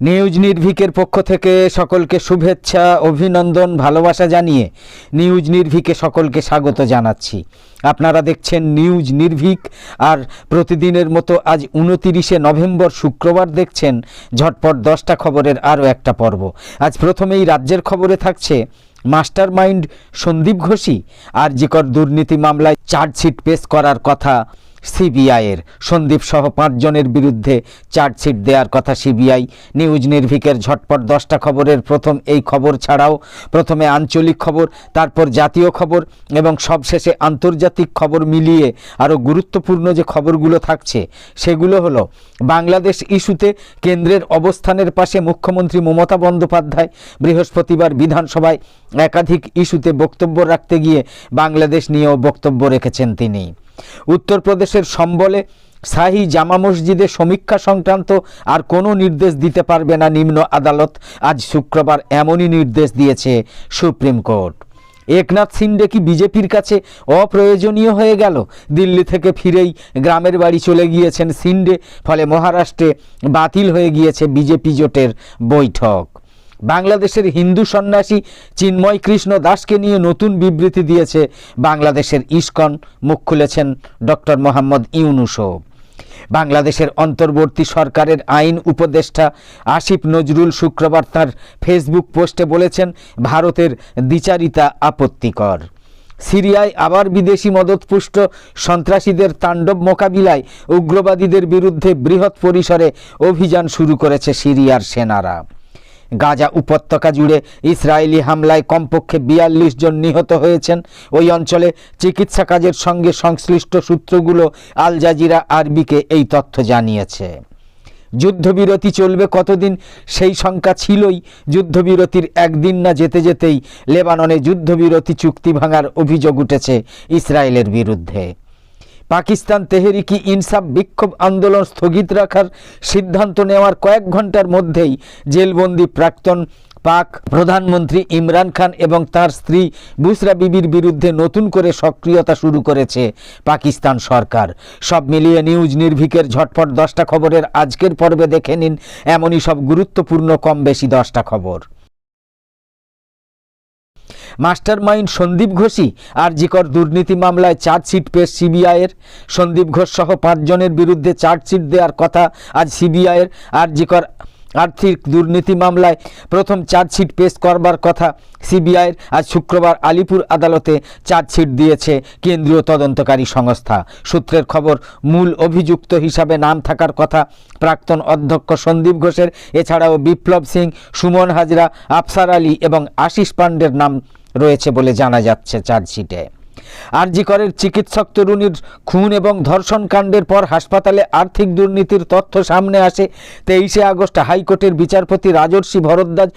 News নির্ভিকের পক্ষ থেকে সকলকে শুভেচ্ছা, অভিনন্দন, ভালোবাসা জানিয়ে নিউজ নির্ভিকে সকলকে স্বাগত জানাচ্ছি। আপনারা দেখছেন নিউজ নির্ভিক আর প্রতিদিনের মতো আজ উনতিরিশে নভেম্বর শুক্রবার দেখছেন ঝটপট দশটা খবরের আরও একটা পর্ব। আজ প্রথমেই রাজ্যের খবরে থাকছে মাস্টার মাইন্ড সন্দীপ ঘোষী আর জিকর দুর্নীতি মামলায় চার্জশিট পেশ করার কথা। সিবিআইয়ের সন্দীপ সহ পাঁচজনের বিরুদ্ধে চার্জশিট দেওয়ার কথা সিবিআই। নিউজ নির্ভিকের ঝটপট দশটা খবরের প্রথম এই খবর ছাড়াও প্রথমে আঞ্চলিক খবর, তারপর জাতীয় খবর এবং সবশেষে আন্তর্জাতিক খবর মিলিয়ে আরও গুরুত্বপূর্ণ যে খবরগুলো থাকছে, সেগুলো হলো বাংলাদেশ ইস্যুতে কেন্দ্রের অবস্থানের পাশে মুখ্যমন্ত্রী মমতা বন্দ্যোপাধ্যায় বৃহস্পতিবার বিধানসভায় একাধিক ইস্যুতে বক্তব্য রাখতে গিয়ে বাংলাদেশ নিয়েও বক্তব্য রেখেছেন তিনি। উত্তরপ্রদেশের সম্বলে শাহী জামা মসজিদে সমীক্ষা সংক্রান্ত আর কোনো নির্দেশ দিতে পারবে না নিম্ন আদালত। আজ শুক্রবার এমনই নির্দেশ দিয়েছে সুপ্রিম কোর্ট। একনাথ সিন্ডে কি বিজেপির কাছে অপ্রয়োজনীয় হয়ে গেল? দিল্লি থেকে ফিরেই গ্রামের বাড়ি চলে গিয়েছেন সিন্ডে, ফলে মহারাষ্ট্রে বাতিল হয়ে গিয়েছে বিজেপি জোটের বৈঠক। বাংলাদেশের হিন্দু সন্ন্যাসী চিন্ময় কৃষ্ণ দাসকে নিয়ে নতুন বিবৃতি দিয়েছে বাংলাদেশের ইস্কন। মুখ খুলেছেন ডক্টর মোহাম্মদ ইউনুসও। বাংলাদেশের অন্তর্বর্তী সরকারের আইন উপদেষ্টা আসিফ নজরুল শুক্রবার তার ফেসবুক পোস্টে বলেছেন, ভারতের দ্বিচারিতা আপত্তিকর। সিরিয়ায় আবার বিদেশি মদতপুষ্ট সন্ত্রাসীদের তাণ্ডব মোকাবিলায় উগ্রবাদীদের বিরুদ্ধে বৃহৎ পরিসরে অভিযান শুরু করেছে সিরিয়ার সেনারা। গাজা উপত্যকা জুড়ে ইসরায়েলি হামলায় কমপক্ষে বিয়াল্লিশ জন নিহত হয়েছেন। ওই অঞ্চলে চিকিৎসা কাজের সঙ্গে সংশ্লিষ্ট সূত্রগুলো আল জাজিরা আরবিকে এই তথ্য জানিয়েছে। যুদ্ধবিরতি চলবে কতদিন? সেই শঙ্কা ছিলই। যুদ্ধবিরতির একদিন না যেতে যেতেই লেবাননে যুদ্ধবিরতি চুক্তি ভাঙার অভিযোগ উঠেছে ইসরায়েলের বিরুদ্ধে। পাকিস্তান তেহরিকি ইনসাফ বিক্ষোভ আন্দোলন স্থগিত রাখার সিদ্ধান্ত নেওয়ার কয়েক ঘণ্টার মধ্যেই জেলবন্দি প্রাক্তন পাক প্রধানমন্ত্রী ইমরান খান এবং তার স্ত্রী বুসরা বিবির বিরুদ্ধে নতুন করে সক্রিয়তা শুরু করেছে পাকিস্তান সরকার। সব মিলিয়ে নিউজ নির্ভিকের ঝটপট দশটা খবরের আজকের পর্বে দেখে নিন, এমনই সব গুরুত্বপূর্ণ কম বেশি দশটা খবর। মাস্টার মাইন্ড সন্দীপ ঘোষই আর জিকর দুর্নীতি মামলায় চার্জশিট পেশ সিবিআইয়ের। সন্দীপ ঘোষ সহ পাঁচজনের বিরুদ্ধে চার্জশিট দেওয়ার কথা আজ সিবিআইয়ের আর জিকর আর্থিক দুর্নীতি মামলায় প্রথম চার্জশিট পেশ করবার কথা সিবিআইয়ের। আজ শুক্রবার আলিপুর আদালতে চার্জশিট দিয়েছে কেন্দ্রীয় তদন্তকারী সংস্থা। সূত্রের খবর, মূল অভিযুক্ত হিসাবে নাম থাকার কথা প্রাক্তন অধ্যক্ষ সন্দীপ ঘোষের। এছাড়াও বিপ্লব সিং, সুমন হাজরা, আফসার আলী এবং আশিস পাণ্ডের নাম রয়েছে বলে জানা যাচ্ছে চার্জশিটে। আরজিকরের চিকিৎসক তরুণীর খুন এবং ধর্ষণ কাণ্ডের পর হাসপাতালে আর্থিক দুর্নীতির তথ্য সামনে আসে তেইশে আগস্ট হাইকোর্টের বিচারপতি রাজর্ষি ভরদ্বাজ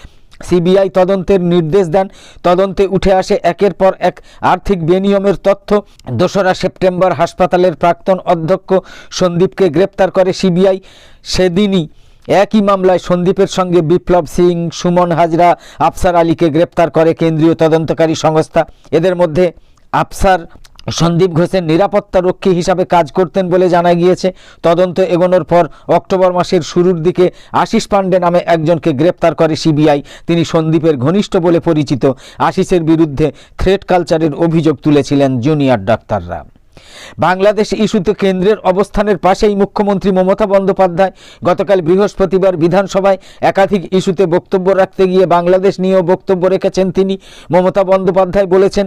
সিবিআই তদন্তের নির্দেশ দেন। তদন্তে উঠে আসে একের পর এক আর্থিক বেনিয়মের তথ্য। দোসরা সেপ্টেম্বর হাসপাতালের প্রাক্তন অধ্যক্ষ সন্দীপকে গ্রেপ্তার করে সিবিআই। সেদিনই একই মামলায় সন্দীপের সঙ্গে বিপ্লব সিং, সুমন হাজরা, আফসার আলীকে গ্রেপ্তার করে কেন্দ্রীয় তদন্তকারী সংস্থা। এদের মধ্যে আফসার সন্দীপ ঘোষের নিরাপত্তা রক্ষী হিসাবে কাজ করতেন বলে জানা গিয়েছে। তদন্ত এগোনোর পর অক্টোবর মাসের শুরুর দিকে আশিস পাণ্ডে নামে একজনকে গ্রেপ্তার করে সিবিআই। তিনি সন্দীপের ঘনিষ্ঠ বলে পরিচিত। আশিসের বিরুদ্ধে থ্রেট কালচারের অভিযোগ তুলেছিলেন জুনিয়র ডাক্তাররা। বাংলাদেশ ইস্যুতে কেন্দ্রের অবস্থানের পাশেই মুখ্যমন্ত্রী মমতা বন্দ্যোপাধ্যায় গতকাল বৃহস্পতিবার বিধানসভায় একাধিক ইস্যুতে বক্তব্য রাখতে গিয়ে বাংলাদেশ নিয়েও বক্তব্য রেখেছেন তিনি। মমতা বন্দ্যোপাধ্যায় বলেছেন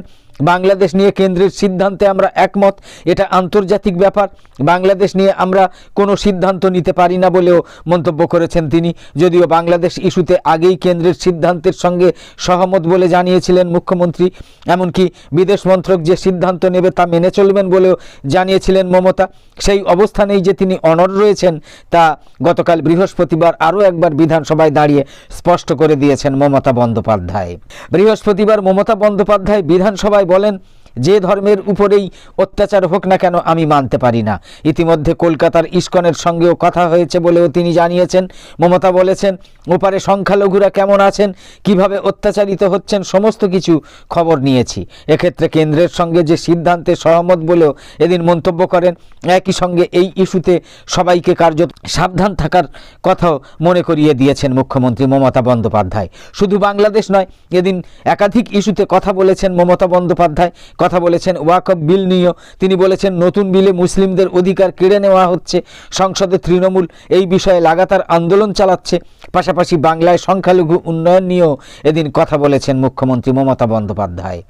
বাংলাদেশ নিয়ে কেন্দ্রের সিদ্ধান্তে আমরা একমত, এটা আন্তর্জাতিক ব্যাপার। বাংলাদেশ নিয়ে আমরা কোনো সিদ্ধান্ত নিতে পারি না বলেও মন্তব্য করেছেন তিনি। যদিও বাংলাদেশ ইস্যুতে আগেই কেন্দ্রের সিদ্ধান্তের সঙ্গে সহমত বলে জানিয়েছিলেন মুখ্যমন্ত্রী, এমনকি বিদেশ মন্ত্রক যে সিদ্ধান্ত নেবে তা মেনে চলবেন বলেও জানিয়েছিলেন মমতা। সেই অবস্থানেই যে তিনি অনর রয়েছেন, তা গতকাল বৃহস্পতিবার আরও একবার বিধানসভায় দাঁড়িয়ে স্পষ্ট করে দিয়েছেন মমতা বন্দ্যোপাধ্যায়। বৃহস্পতিবার মমতা বন্দ্যোপাধ্যায় বিধানসভায় বলেন যে ধর্মের উপরেই অত্যাচার হোক না কেন আমি মানতে পারি না। ইতিমধ্যে কলকাতার ইস্কনের সঙ্গেও কথা হয়েছে বলেও তিনি জানিয়েছেন। মমতা বলেছেন, ওপারে সংখ্যালঘুরা কেমন আছেন? কীভাবে অত্যাচারিত হচ্ছেন? সমস্ত কিছু খবর নিয়েছি। এক্ষেত্রে কেন্দ্রের সঙ্গে যে সিদ্ধান্তে সহমত বলেও এদিন মন্তব্য করেন, একই সঙ্গে এই ইস্যুতে সবাইকে কার্যত সাবধান থাকার কথাও মনে করিয়ে দিয়েছেন মুখ্যমন্ত্রী মমতা বন্দ্যোপাধ্যায়। শুধু বাংলাদেশ নয়, এদিন একাধিক ইস্যুতে কথা বলেছেন মমতা বন্দ্যোপাধ্যায়। কথা বলেছেন ওয়াকফ বিল নিয়েও। তিনি বলেছেন, নতুন বিলে মুসলিমদের অধিকার কেড়ে নেওয়া হচ্ছে। সংসদে তৃণমূল এই বিষয়ে লাগাতার আন্দোলন চালাচ্ছে। পাশাপাশি বাংলায় সংখ্যালঘু উন্নয়ন নিয়েও এদিন কথা বলেছেন মুখ্যমন্ত্রী মমতা বন্দ্যোপাধ্যায়।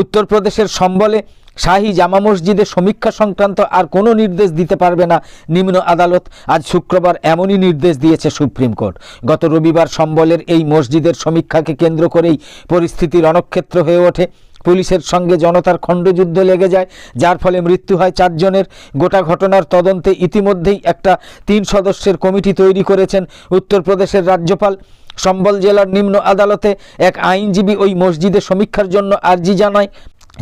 উত্তরপ্রদেশের সম্বলে শাহী জামা মসজিদে সমীক্ষা সংক্রান্ত আর কোনো নির্দেশ দিতে পারবে না নিম্ন আদালত। আজ শুক্রবার এমনই নির্দেশ দিয়েছে সুপ্রিম কোর্ট। গত রবিবার সম্বলের এই মসজিদের সমীক্ষাকে কেন্দ্র করেই পরিস্থিতি রণক্ষেত্র হয়ে ওঠে। পুলিশের সঙ্গে জনতার খণ্ডযুদ্ধ লেগে যায়, যার ফলে মৃত্যু হয় চারজনের। গোটা ঘটনার তদন্তে ইতিমধ্যেই একটা তিন সদস্যের কমিটি তৈরি করেছেন উত্তরপ্রদেশের রাজ্যপাল। সম্বল জেলার নিম্ন আদালতে এক আইনজীবী ওই মসজিদে সমীক্ষার জন্য আর্জি জানায়।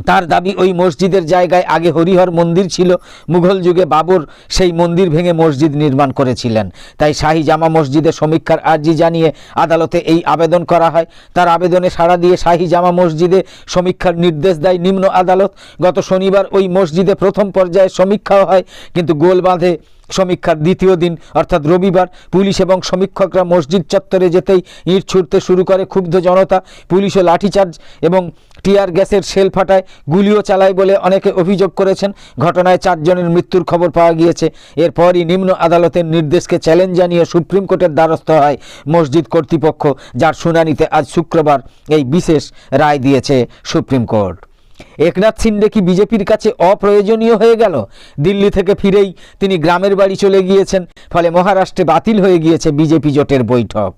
তার দাবি ওই মসজিদের জায়গায় আগে হরিহর মন্দির ছিল। মুঘল যুগে বাবর সেই মন্দির ভেঙে মসজিদ নির্মাণ করেছিলেন। তাই শাহী জামা মসজিদে সমীক্ষার আর্জি জানিয়ে আদালতে এই আবেদন করা হয়। তার আবেদনে সাড়া দিয়ে শাহী জামা মসজিদে সমীক্ষার নির্দেশ দেয় নিম্ন আদালত। গত শনিবার ওই মসজিদে প্রথম পর্যায়ে সমীক্ষাও হয়, কিন্তু গোল বাঁধে সমীক্ষার দ্বিতীয় দিন, অর্থাৎ রবিবার, পুলিশ এবং সমীক্ষকরা মসজিদ চত্বরে যেতেই ইঁট ছুটতে শুরু করে ক্ষুব্ধ জনতা। পুলিশও লাঠিচার্জ এবং টিয়ার গ্যাসের শেল ফাটায়, গুলিও চালায় বলে অনেকে অভিযোগ করেছেন। ঘটনায় চারজনের মৃত্যুর খবর পাওয়া গিয়েছে। এরপরই নিম্ন আদালতের নির্দেশকে চ্যালেঞ্জ জানিয়ে সুপ্রিম কোর্টের দ্বারস্থ হয় মসজিদ কর্তৃপক্ষ, যার শুনানিতে আজ শুক্রবার এই বিশেষ রায় দিয়েছে সুপ্রিম কোর্ট। একনাথ সিন্ডে কি বিজেপির কাছে অপ্রয়োজনীয় হয়ে গেল? দিল্লি থেকে ফিরেই তিনি গ্রামের বাড়ি চলে গিয়েছেন, ফলে মহারাষ্ট্রে বাতিল হয়ে গিয়েছে বিজেপি জোটের বৈঠক।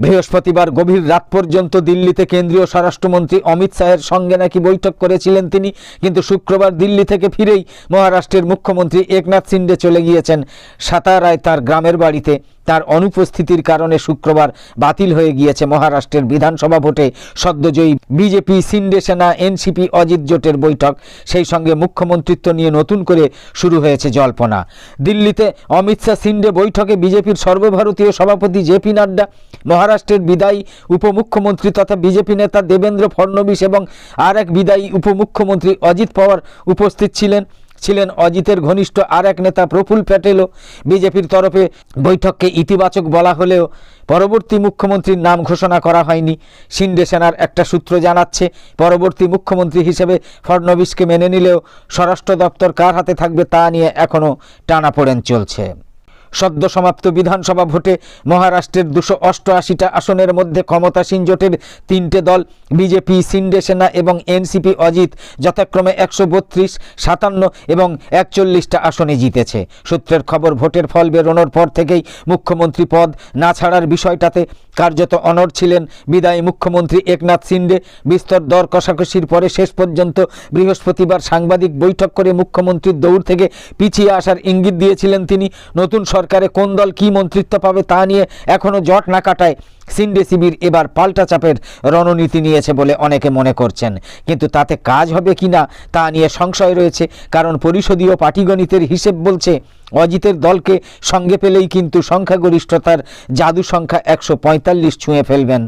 বৃহস্পতিবার গভীর রাত পর্যন্ত দিল্লিতে কেন্দ্রীয় স্বরাষ্ট্রমন্ত্রী অমিত শাহের সঙ্গে নাকি বৈঠক করেছিলেন তিনি, কিন্তু শুক্রবার দিল্লি থেকে ফিরেই মহারাষ্ট্রের মুখ্যমন্ত্রী একনাথ সিন্ডে চলে গিয়েছেন। সাতারায় তার গ্রামের বাড়িতে তার অনুপস্থিতির কারণে শুক্রবার বাতিল হয়ে গিয়েছে মহারাষ্ট্রের বিধানসভা ভোটে সদ্যজয়ী বিজেপি সিন্ডে সেনা এনসিপি অজিত জোটের বৈঠক, সেই সঙ্গে মুখ্যমন্ত্রিত্ব নিয়ে নতুন করে শুরু হয়েছে জল্পনা। দিল্লিতে অমিত শাহ সিন্ডে বৈঠকে বিজেপির সর্বভারতীয় সভাপতি জেপি নাড্ডা, মহারাষ্ট্রের বিদায়ী উপমুখ্যমন্ত্রী তথা বিজেপি নেতা দেবেন্দ্র ফডনবিস এবং আর এক বিদায়ী উপমুখ্যমন্ত্রী অজিত পাওয়ার উপস্থিত ছিলেন। ছিলেন অজিতের ঘনিষ্ঠ আর এক নেতা প্রফুল প্যাটেলও। বিজেপির তরফে বৈঠককে ইতিবাচক বলা হলেও পরবর্তী মুখ্যমন্ত্রীর নাম ঘোষণা করা হয়নি। সিন্ডে সেনার একটা সূত্র জানাচ্ছে, পরবর্তী মুখ্যমন্ত্রী হিসেবে ফডনবিসকে মেনে নিলেও স্বরাষ্ট্র দপ্তর কার হাতে থাকবে তা নিয়ে এখনও টানাপোড়েন চলছে। সদ্য সমাপ্ত বিধানসভা ভোটে মহারাষ্ট্রের দুশো অষ্টআশিটা আসনের মধ্যে ক্ষমতাসীন জোটের তিনটে দল, বিজেপি, সিন্ডে সেনা এবং এনসিপি অজিত যথাক্রমে একশো বত্রিশ, সাতান্ন এবং একচল্লিশটা আসনে জিতেছে। সূত্রের খবর, ভোটের ফল বেরোনোর পর থেকেই মুখ্যমন্ত্রী পদ না ছাড়ার বিষয়টাতে কার্যত অনর ছিলেন বিদায়ী মুখ্যমন্ত্রী একনাথ সিন্ডে বিস্তর দর কষাকষির পরে শেষ পর্যন্ত বৃহস্পতিবার সাংবাদিক বৈঠক করে মুখ্যমন্ত্রীর দৌড় থেকে পিছিয়ে আসার ইঙ্গিত দিয়েছিলেন তিনি। নতুন সরকারে কোন দল কী মন্ত্রিত্ব পাবে তা নিয়ে এখনও জট না কাটায় সিন্ডে শিবির এবার পাল্টা চাপের রণনীতি নিয়েছে বলে অনেকে মনে করছেন। কিন্তু তাতে কাজ হবে কি না, তা নিয়ে সংশয় রয়েছে, কারণ পরিষদীয় পাটিগণিতের হিসেব বলছে, অজিতের দলকে সঙ্গে পেলেই কিন্তু সংখ্যাগরিষ্ঠতার জাদু সংখ্যা একশো পঁয়তাল্লিশ ছুঁয়ে ফেলবেন।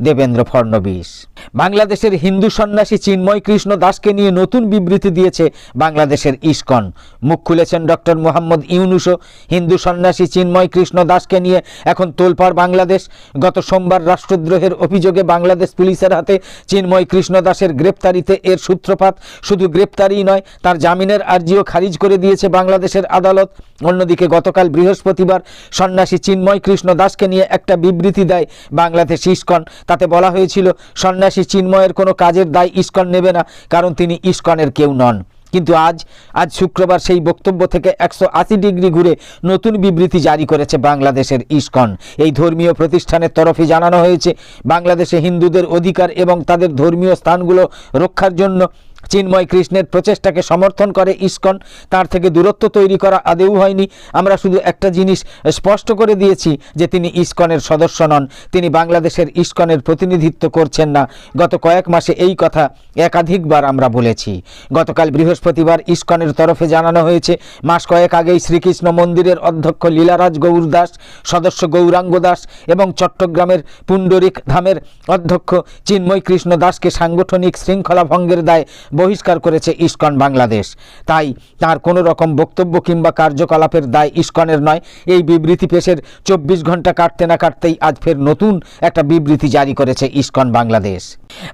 দেবেন্দ্র ফডনবিস বাংলাদেশের হিন্দু সন্ন্যাসী চিন্ময় কৃষ্ণ দাসকে নিয়ে নতুন বিবৃতি দিয়েছে বাংলাদেশের ইস্কন। মুখ খুলেছেন ডক্টর মোহাম্মদ ইউনুসও। হিন্দু সন্ন্যাসী চিন্ময় কৃষ্ণ দাসকে নিয়ে এখন তোলপাড় বাংলাদেশ। গত সোমবার রাষ্ট্রদ্রোহের অভিযোগে বাংলাদেশ পুলিশের হাতে চিন্ময় কৃষ্ণ দাসের গ্রেপ্তারিতে এর সূত্রপাত। শুধু গ্রেপ্তারিই নয়, তার জামিনের আর্জিও খারিজ করে দিয়েছে বাংলাদেশের আদালত। অন্যদিকে গতকাল বৃহস্পতিবার সন্ন্যাসী চিন্ময় কৃষ্ণ দাসকে নিয়ে একটা বিবৃতি দেয় বাংলাদেশ ইস্কন। তাতে বলা হয়েছিল, সন্ন্যাসী চিন্ময়ের কোনো কাজের দায় ইস্কন নেবে না, কারণ তিনি ইস্কনের কেউ নন। কিন্তু আজ আজ শুক্রবার সেই বক্তব্য থেকে একশো আশি ডিগ্রি ঘুরে নতুন বিবৃতি জারি করেছে বাংলাদেশের ইস্কন। এই ধর্মীয় প্রতিষ্ঠানের তরফে জানানো হয়েছে, বাংলাদেশে হিন্দুদের অধিকার এবং তাদের ধর্মীয় স্থানগুলো রক্ষার জন্য চিন্ময় কৃষ্ণের প্রচেষ্টাকে সমর্থন করে ইস্কন, তার থেকে দূরত্ব তৈরি করা আদেও হয়নি। আমরা শুধু একটা জিনিস স্পষ্ট করে দিয়েছি যে তিনি ইস্কনের সদস্য নন। তিনি বাংলাদেশের ইস্কনের প্রতিনিধিত্ব করছেন না। গত কয়েক মাসে এই কথা একাধিকবার আমরা বলেছি। গতকাল বৃহস্পতিবার ইস্কনের তরফে জানানো হয়েছে, মাস কয়েক আগেই শ্রীকৃষ্ণ মন্দিরের অধ্যক্ষ লীলারাজ গৌর দাস, সদস্য গৌরাঙ্গ দাস এবং চট্টগ্রামের পুণ্ডরিক ধামের অধ্যক্ষ চিন্ময় কৃষ্ণ দাসকে সাংগঠনিক শৃঙ্খলা ভঙ্গের দায় বহিষ্কার করেছে ইস্কন বাংলাদেশ। তাই তার কোনো রকম বক্তব্য কিংবা কার্যকলাপের দায় ইস্কনের নয়। এই বিবৃতি পেশের চব্বিশ ঘণ্টা কাটতে না কাটতেই আজ ফের নতুন একটা বিবৃতি জারি করেছে ইস্কন বাংলাদেশ।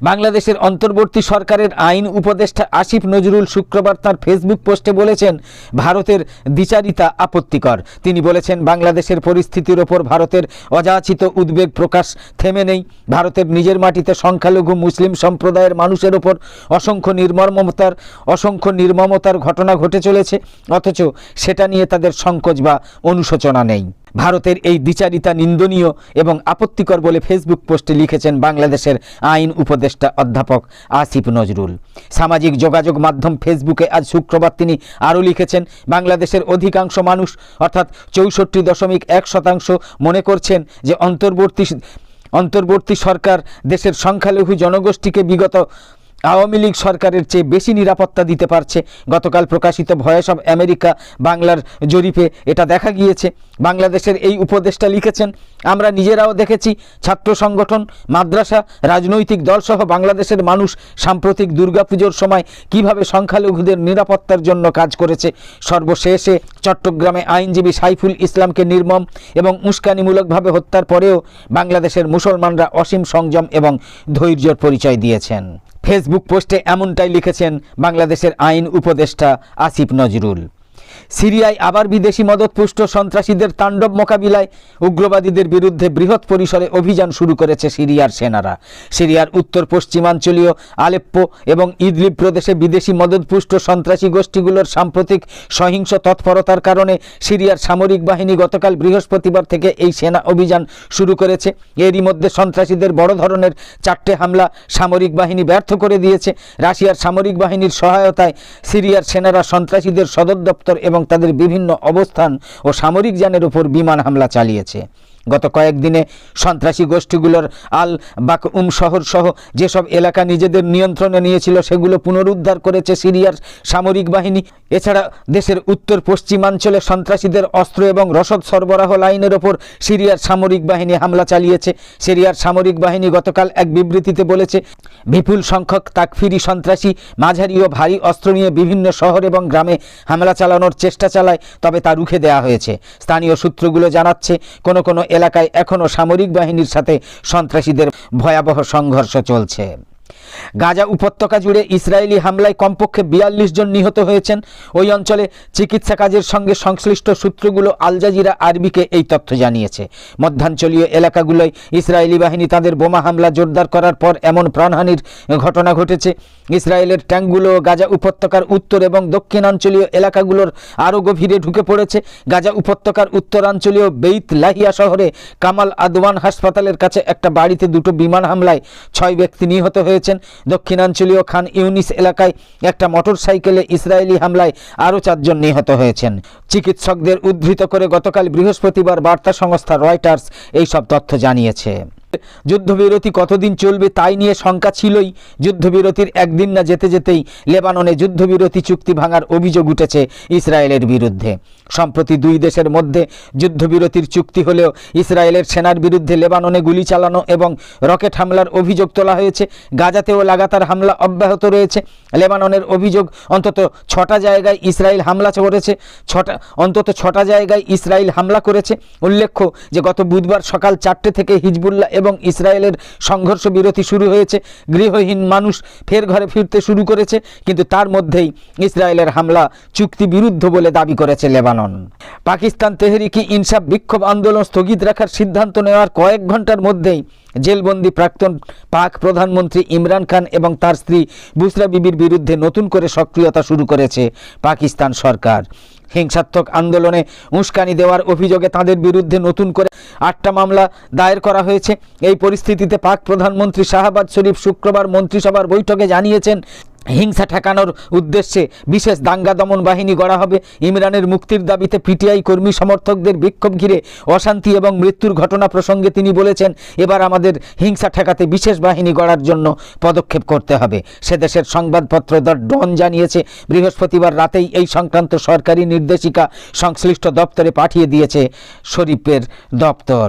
বাংলাদেশের অন্তর্বর্তী সরকারের আইন উপদেষ্টা আসিফ নজরুল শুক্রবার তার ফেসবুক পোস্টে বলেছেন, ভারতের দ্বিচারিতা আপত্তিকর। তিনি বলেছেন, বাংলাদেশের পরিস্থিতির ওপর ভারতের অযাচিত উদ্বেগ প্রকাশ থেমে নেই। ভারতের নিজের মাটিতে সংখ্যালঘু মুসলিম সম্প্রদায়ের মানুষের ওপর অসংখ্য নির্মমতার অসংখ্য নির্মমতার ঘটনা ঘটে চলেছে, অথচ সেটা নিয়ে তাদের সংকোচ বা অনুশোচনা নেই। ভারতের এই দ্বিচারিতা নিন্দনীয় এবং আপত্তিকর বলে ফেসবুক পোস্টে লিখেছেন বাংলাদেশের আইন উপদেষ্টা অধ্যাপক আসিফ নজরুল। সামাজিক যোগাযোগ মাধ্যম ফেসবুকে আজ শুক্রবার তিনি আরও লিখেছেন, বাংলাদেশের অধিকাংশ মানুষ, অর্থাৎ চৌষট্টি দশমিক এক শতাংশ, মনে করছেন যে অন্তর্বর্তী অন্তর্বর্তী সরকার দেশের সংখ্যালঘু জনগোষ্ঠীকে বিগত আওয়ামী লীগ সরকারের চেয়ে বেশি নিরাপত্তা দিতে পারছে। গতকাল প্রকাশিত ভয়েস অব আমেরিকা বাংলার জরিপে এটা দেখা গিয়েছে। বাংলাদেশের এই উপদেষ্টা লিখেছেন, আমরা নিজেরাও দেখেছি ছাত্র সংগঠন, মাদ্রাসা, রাজনৈতিক দলসহ বাংলাদেশের মানুষ সাম্প্রতিক দুর্গাপুজোর সময় কীভাবে সংখ্যালঘুদের নিরাপত্তার জন্য কাজ করেছে। সর্বশেষে চট্টগ্রামে আইনজীবী সাইফুল ইসলামকে নির্মম এবং উস্কানিমূলকভাবে হত্যার পরেও বাংলাদেশের মুসলমানরা অসীম সংযম এবং ধৈর্যর পরিচয় দিয়েছেন। ফেসবুক পোস্টে এমনটাই লিখেছেন বাংলাদেশের আইন উপদেষ্টা আসিফ নজরুল। সিরিয়ায় আবার বিদেশি মদতপুষ্ট সন্ত্রাসীদের তাণ্ডব মোকাবিলায় উগ্রবাদীদের বিরুদ্ধে বৃহৎ পরিসরে অভিযান শুরু করেছে সিরিয়ার সেনারা। সিরিয়ার উত্তর পশ্চিমাঞ্চলীয় আলেপ্পো এবং ইদলিব প্রদেশে বিদেশি মদতপুষ্ট সন্ত্রাসী গোষ্ঠীগুলোর সাম্প্রতিক সহিংস তৎপরতার কারণে সিরিয়ার সামরিক বাহিনী গতকাল বৃহস্পতিবার থেকে এই সেনা অভিযান শুরু করেছে। এরই মধ্যে সন্ত্রাসীদের বড় ধরনের চারটে হামলা সামরিক বাহিনী ব্যর্থ করে দিয়েছে। রাশিয়ার সামরিক বাহিনীর সহায়তায় সিরিয়ার সেনারা সন্ত্রাসীদের সদর দপ্তর এবং তাদের বিভিন্ন অবস্থান ও সামরিক যানের উপর বিমান হামলা চালিয়েছে। গত কয়েকদিনে সন্ত্রাসী গোষ্ঠীগুলোর আল বাকউম শহর সহ যেসব এলাকা নিজেদের নিয়ন্ত্রণে নিয়েছিল, সেগুলো পুনরুদ্ধার করেছে সিরিয়ার সামরিক বাহিনী। এছাড়া দেশের উত্তর পশ্চিমাঞ্চলে সন্ত্রাসীদের অস্ত্র এবং রসদ সরবরাহ লাইনের ওপর সিরিয়ার সামরিক বাহিনী হামলা চালিয়েছে। সিরিয়ার সামরিক বাহিনী গতকাল এক বিবৃতিতে বলেছে, বিপুল সংখ্যক তাকফিরি সন্ত্রাসী, মাঝারি ও ভারী অস্ত্র নিয়ে বিভিন্ন শহর এবং গ্রামে হামলা চালানোর চেষ্টা চালায়, তবে তা রুখে দেওয়া হয়েছে। স্থানীয় সূত্রগুলো জানাচ্ছে, কোনো কোনো এলাকায় এখনও সামরিক বাহিনীর সাথে সন্ত্রাসীদের ভয়াবহ সংঘর্ষ চলছে। গাজা উপত্যকা জুড়ে ইসরায়েলি হামলায় কমপক্ষে বিয়াল্লিশ জন নিহত হয়েছেন। ওই অঞ্চলে চিকিৎসা কাজের সঙ্গে সংশ্লিষ্ট সূত্রগুলো আল জাজিরা আরবিকে এই তথ্য জানিয়েছে। মধ্যাঞ্চলীয় এলাকাগুলোয় ইসরায়েলি বাহিনী তাদের বোমা হামলা জোরদার করার পর এমন প্রাণহানির ঘটনা ঘটেছে। ইসরায়েলের ট্যাঙ্কগুলো গাজা উপত্যকার উত্তর এবং দক্ষিণাঞ্চলীয় এলাকাগুলোর আরও গভীরে ঢুকে পড়েছে। গাজা উপত্যকার উত্তরাঞ্চলীয় বেইত লাহিয়া শহরে কামাল আদওয়ান হাসপাতালের কাছে একটা বাড়িতে দুটো বিমান হামলায় ছয় ব্যক্তি নিহত হয়েছেন। দক্ষিণাঞ্চলীয় খান ইউনিস এলাকায় একটা মোটরসাইকেলে ইসরায়েলি হামলায় আরও চারজন নিহত হয়েছেন। চিকিৎসকদের উদ্ধৃত করে গতকাল বৃহস্পতিবার বার্তা সংস্থা রয়টার্স এইসব তথ্য জানিয়েছে। যুদ্ধবিরতি কতদিন চলবে তাই নিয়ে শঙ্কা ছিলই। যুদ্ধবিরতির একদিন না যেতে যেতেই লেবাননে যুদ্ধবিরতি চুক্তি ভাঙার অভিযোগ উঠেছে ইসরায়েলের বিরুদ্ধে। সম্প্রতি দুই দেশের মধ্যে যুদ্ধবিরতির চুক্তি হলেও ইসরায়েলের সেনার বিরুদ্ধে লেবাননে গুলি চালানো এবং রকেট হামলার অভিযোগ তোলা হয়েছে। গাজাতেও লাগাতার হামলা অব্যাহত রয়েছে। লেবাননের অভিযোগ, অন্তত ছটা জায়গায় ইসরায়েল হামলা করেছে। ছটা, অন্তত ছটা জায়গায় ইসরায়েল হামলা করেছে। উল্লেখ্য যে গত বুধবার সকাল চারটে থেকে হিজবুল্লাহ এবং ইসরায়েলের সংঘর্ষ বিরতি শুরু হয়েছে। গৃহহীন মানুষ ফের ঘরে ফিরতে শুরু করেছে, কিন্তু তার মধ্যেই ইসরায়েলের হামলা চুক্তি বিরুদ্ধ বলে দাবি করেছে লেবানন। পাকিস্তান তেহরিকি ইনসাফ বিক্ষোভ আন্দোলন স্থগিত রাখার সিদ্ধান্ত নেওয়ার কয়েক ঘণ্টার মধ্যেই জেলবন্দি প্রাক্তন পাক প্রধানমন্ত্রী ইমরান খান এবং তার স্ত্রী বুসরা বিবির বিরুদ্ধে নতুন করে সক্রিয়তা শুরু করেছে পাকিস্তান সরকার। হিংসাত্মক আন্দোলনে উস্কানি দেওয়ার অভিযোগে তাদের বিরুদ্ধে নতুন করে আটটা মামলা দায়ের করা হয়েছে। এই পরিস্থিতিতে পাক প্রধানমন্ত্রী শাহবাজ শরীফ শুক্রবার মন্ত্রিসভার বৈঠকে জানিয়েছেন হিংসা ঠেকানোর উদ্দেশ্যে বিশেষ দাঙ্গা দমন বাহিনী গড়া হবে। ইমরানের মুক্তির দাবিতে পিটিআই কর্মী সমর্থকদের বিক্ষোভ ঘিরে অশান্তি এবং মৃত্যুর ঘটনা প্রসঙ্গে তিনি বলেছেন, এবার আমাদের হিংসা ঠেকাতে বিশেষ বাহিনী গড়ার জন্য পদক্ষেপ করতে হবে। সে দেশের সংবাদপত্র দ্য ডন জানিয়েছে, বৃহস্পতিবার রাতেই এই সংক্রান্ত সরকারি নির্দেশিকা সংশ্লিষ্ট দপ্তরে পাঠিয়ে দিয়েছে শরীফের দপ্তর।